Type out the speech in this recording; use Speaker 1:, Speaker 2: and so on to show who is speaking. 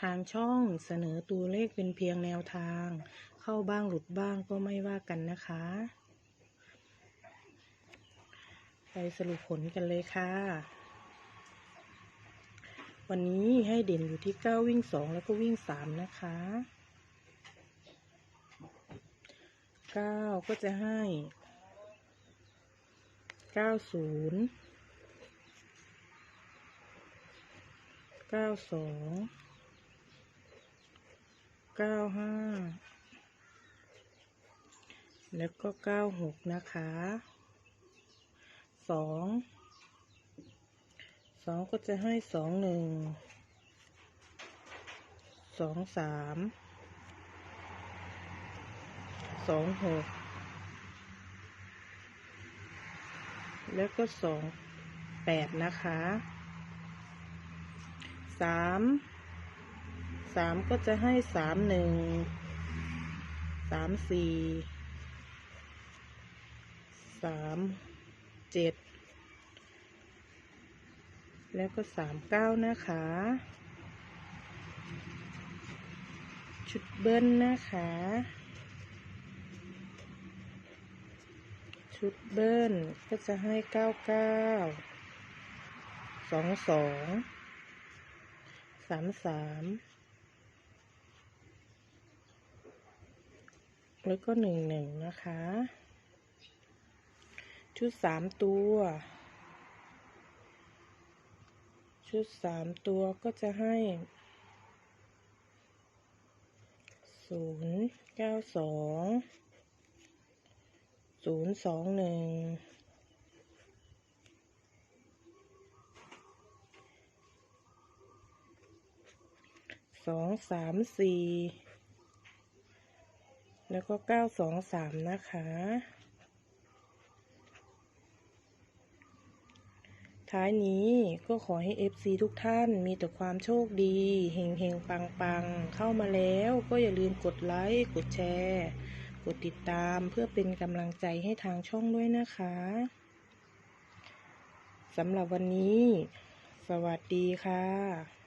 Speaker 1: ทางช่องเสนอตัวเลขเป็นเพียงแนวทาง เข้าบ้างหลุดบ้างก็ไม่ว่ากันนะคะ ไปสรุปผลกันเลยค่ะ วันนี้ให้เด่นอยู่ที่ 9 วิ่ง 2 แล้วก็วิ่ง 3 นะคะ 9 ก็จะให้ 90 92 เก้าห้าแล้วก็เก้าหกนะคะสองสองก็จะให้สองหนึ่งสองสามสองหกแล้วก็สองแปดนะคะสาม สามก็จะให้สามหนึ่งสามสี่สามเจ็ดแล้วก็สามเก้านะคะ ชุดเบิ้ลนะคะ ชุดเบิ้ลก็จะให้เก้าเก้าสองสองสามสาม แล้วก็หนึ่งหนึ่งนะคะ ชุดสามตัว ชุดสามตัวก็จะให้ศูนย์เก้าสองศูนย์สองหนึ่งสองสามสี่ แล้วก็เก้าสองสามนะคะ ท้ายนี้ก็ขอให้ FC ทุกท่านมีแต่ความโชคดี เฮงเฮงปังปังเข้ามาแล้วก็อย่าลืมกดไลค์ กดแชร์ กดติดตามเพื่อเป็นกำลังใจให้ทางช่องด้วยนะคะสำหรับวันนี้ สวัสดีค่ะ